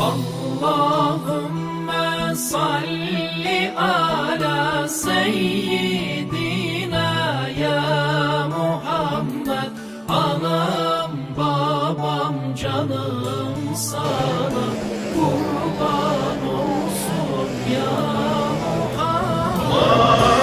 Allahümme salli ala seyyidina ya Muhammed. Anam babam canım sana kurban olsun ya Muhammed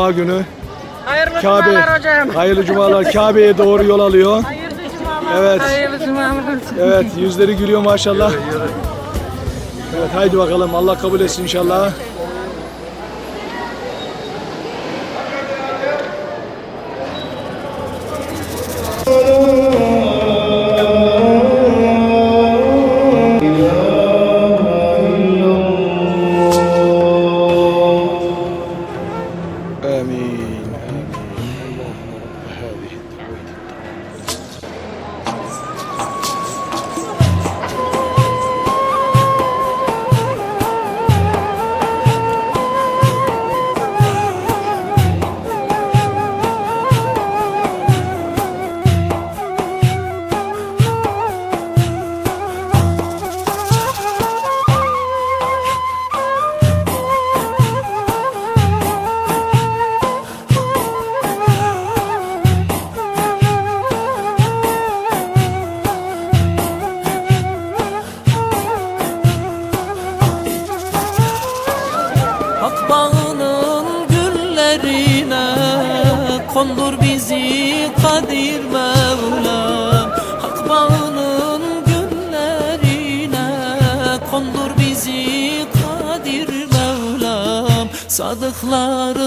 Cuma günü Hayırlı Kabe, cumalar hocam. hayırlı cumalar Kabe'ye doğru yol alıyor. Hayırlı cumalar. Evet. Hayırlı cumalar. Evet yüzleri gülüyor maşallah. Evet haydi bakalım Allah kabul etsin inşallah.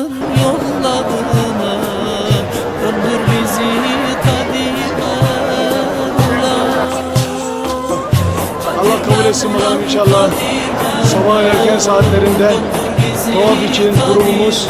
Allah kabul etsin bakalım inşallah. Sabahın erken saatlerinde Tavaf için grubumuz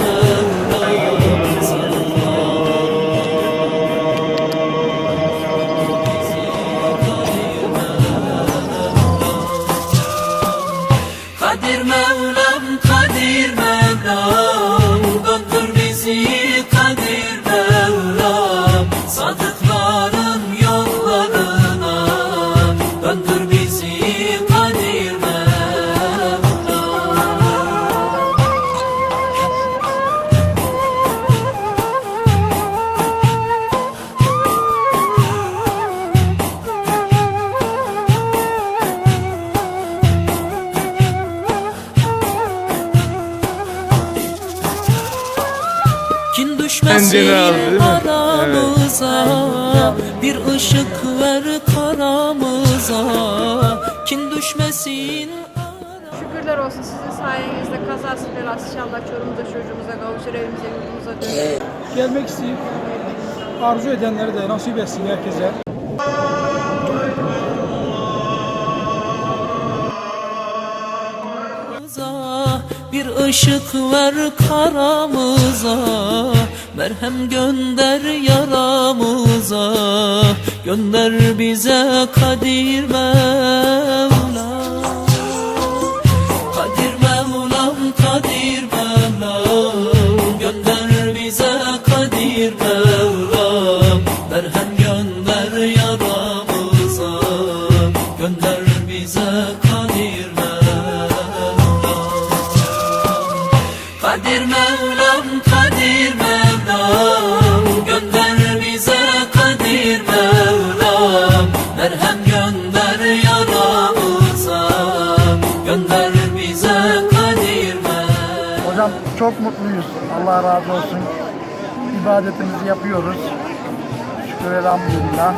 Kendini aldı, değil mi? aramıza Bir ışık ver karamıza Kin düşmesin Şükürler olsun sizin sayenizde kazasız belasız inşallah çorumuza çocuğumuza kavuşur evimize yurdumuza dönür. gelmek isteyip arzu edenleri de nasip etsin herkese. Bir ışık ver karamıza Merhem gönder yaramıza Gönder bize Kadir Mevlam Kadir Mevlam, Kadir Mevlam Gönder bize Kadir Mevlam Merhem gönder yaramıza Gönder bize Kadir Mevlam Kadir Mevlam, Kadir Mevlam Gönder bize Kadir Mevlam Merhem gönder yaramıza Gönder bize Kadir Mevlam Hocam çok mutluyuz. Allah razı olsun. İbadetimizi yapıyoruz. Şükür elhamdülillah.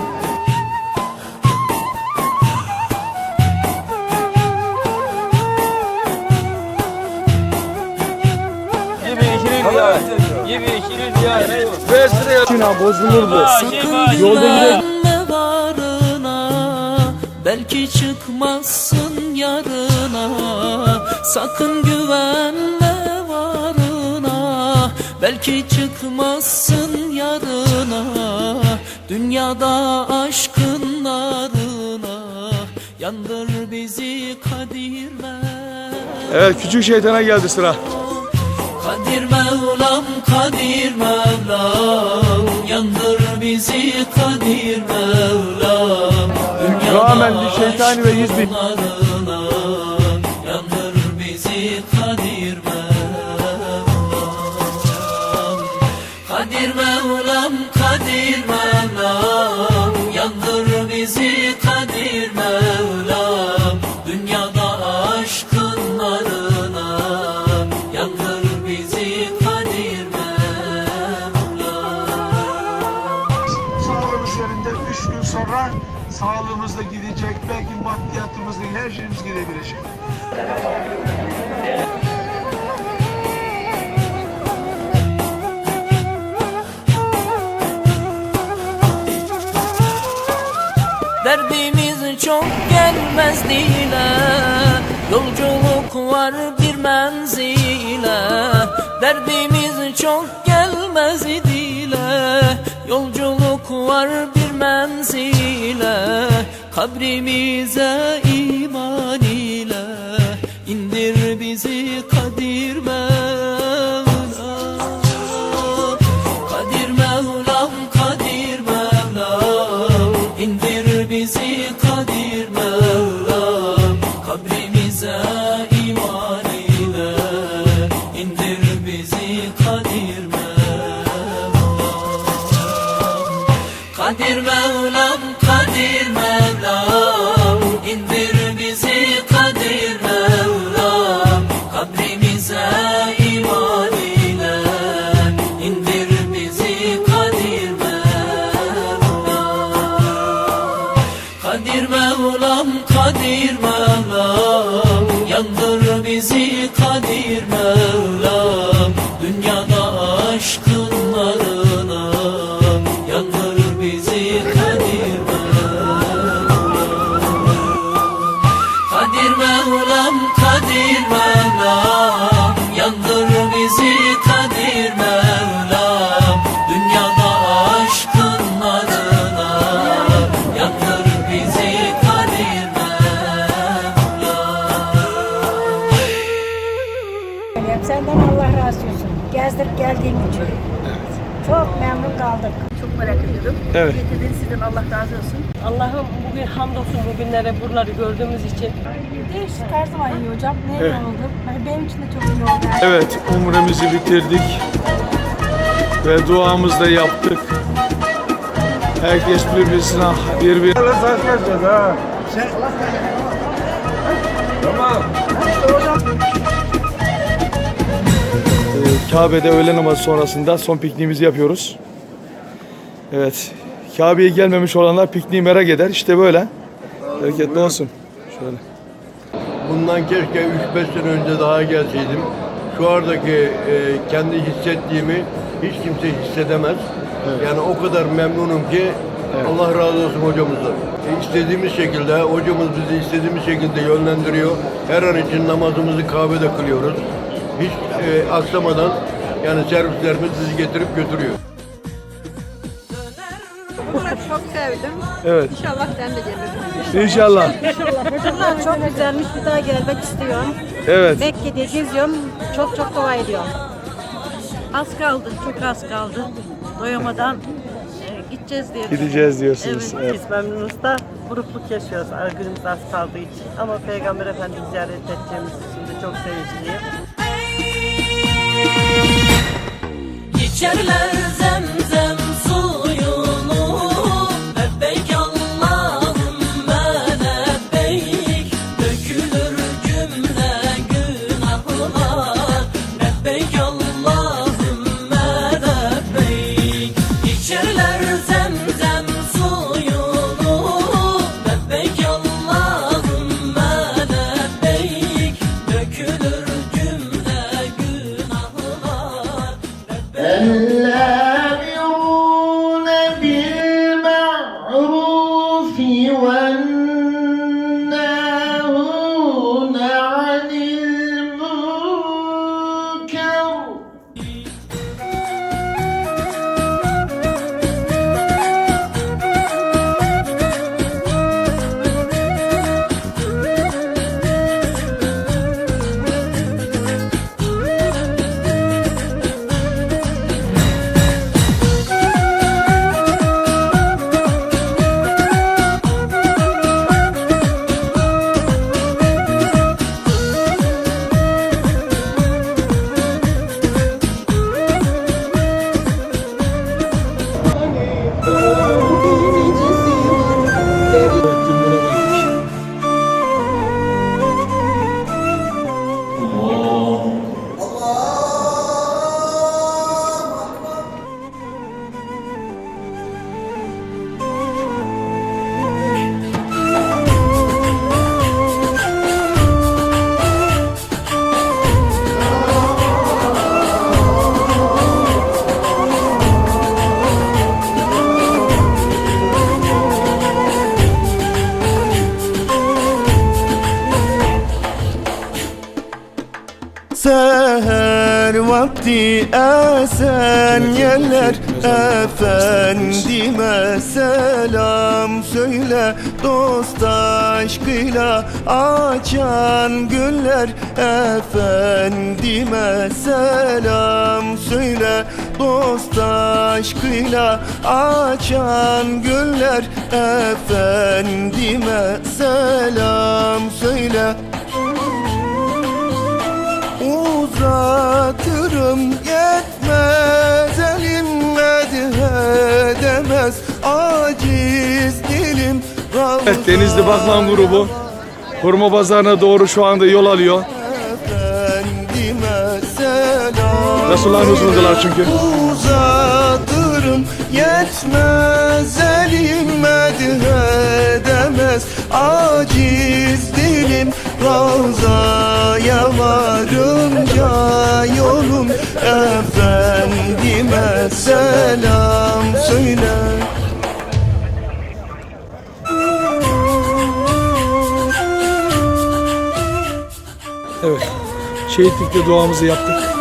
Sina bozulur bu. Sakın Yolda gidelim. varına Belki çıkmazsın yarına Sakın güvenme varına Belki çıkmazsın yarına Dünyada aşkın narına Yandır bizi Kadir Mevlam Evet küçük şeytana geldi sıra. Kadir Mevlam, Kadir Mevlam. Yandır bizi Kadir Mevlam. Rağmen şeytani ve yüz bin. Yandır bizi Kadir Mevlam. Kadir Mevlam, Kadir Mevlam. Yandır bizi Kadir Mevlam her şeyimiz gidebilecek. Derdimiz çok gelmez dile. Yolculuk var bir menzile. Derdimiz çok gelmez dile. Yolculuk var bir menzile. Kabrimize Mevlam, Kadir kaldık. Çok merak ediyorum. Evet. Getirdiniz sizden Allah razı olsun. Allah'ım bugün hamdolsun bugünlere buraları gördüğümüz için. Değişik her zaman iyi hocam. Ne Evet. oldu? Yani benim için de çok iyi oldu. Evet, umremizi bitirdik. Ve duamızı da yaptık. Herkes birbirine birbirine ha. Tamam. Ee, Kabe'de öğle namazı sonrasında son pikniğimizi yapıyoruz. Evet. Kabe'ye gelmemiş olanlar pikniği merak eder. İşte böyle. Bereketli olsun. Şöyle. Bundan keşke 3-5 sene önce daha gelseydim. Şu andaki e, kendi hissettiğimi hiç kimse hissedemez. Yani o kadar memnunum ki Allah razı olsun hocamızdan. E, istediğimiz şekilde, hocamız bizi istediğimiz şekilde yönlendiriyor. Her an için namazımızı kahvede kılıyoruz. Hiç e, aksamadan yani servislerimiz bizi getirip götürüyor. Bunları çok sevdim. Evet. İnşallah sen de gelirsin. İnşallah. Bunlar çok güzelmiş. Bir daha gelmek istiyorum. Evet. Mekke'de geziyorum. Çok çok dua ediyorum. Az kaldı, çok az kaldı. Doyamadan e, gideceğiz diye. Gideceğiz diyorsunuz. Evet, biz memnunuz da burukluk yaşıyoruz günümüz az kaldığı için. Ama Peygamber Efendimizi ziyaret edeceğimiz için de çok sevinçliyim. İçerler zemzem esen yeller Efendime selam söyle Dost aşkıyla açan güller Efendime selam söyle Dost aşkıyla açan güller Efendime selam söyle. Uzatırım yetmez edemez Aciz dilim Evet Denizli Baklan grubu Hurma Pazarı'na doğru şu anda yol alıyor. Resulullah'ın huzurundalar çünkü. Uzatırım yetmez elim edemez Aciz dilim Ravzaya varınca yolum Efendime selam söyle Evet. Şehitlikte duamızı yaptık.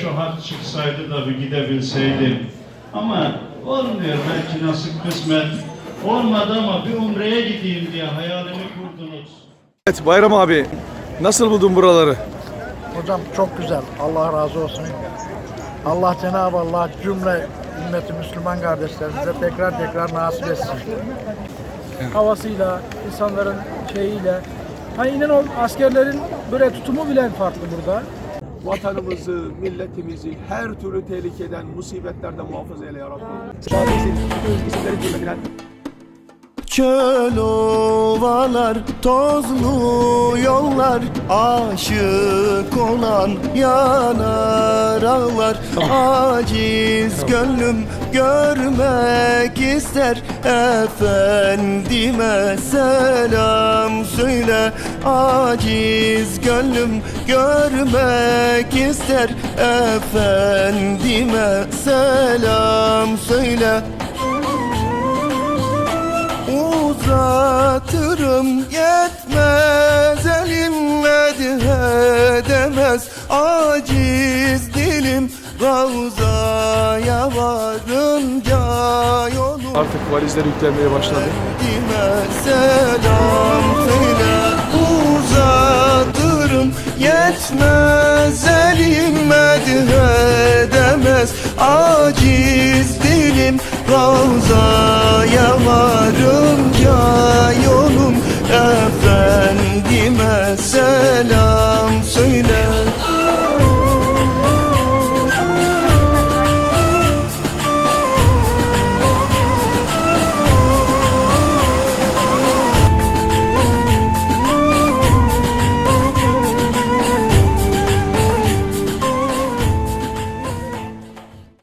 Şu hak çıksaydı da bir gidebilseydim. Ama olmuyor belki nasip kısmet. Olmadı ama bir umreye gideyim diye hayalimi kurdunuz. Evet Bayram abi nasıl buldun buraları? Hocam çok güzel. Allah razı olsun. Allah Cenab-ı Allah cümle ümmeti Müslüman kardeşlerimize tekrar tekrar nasip etsin. Havasıyla, insanların şeyiyle. Hani inan askerlerin böyle tutumu bile farklı burada. Vatanımızı, milletimizi her türlü tehlikeden, musibetlerden muhafaza eyle ya Rabbi. Çöl ovalar, tozlu yollar Aşık olan yanar ağlar Aciz gönlüm görmek ister Efendime selam söyle Aciz gönlüm görmek ister. Efendime selam söyle. Uzatırım yetmez elim edemez. Aciz dilim Ravza'ya varınca yolum Artık valizler yüklenmeye başladı. Derdime selam söyle Uzatırım yetmez elime edemez. Aciz dilim Ravza'ya varınca yolum Efendime selam söyle.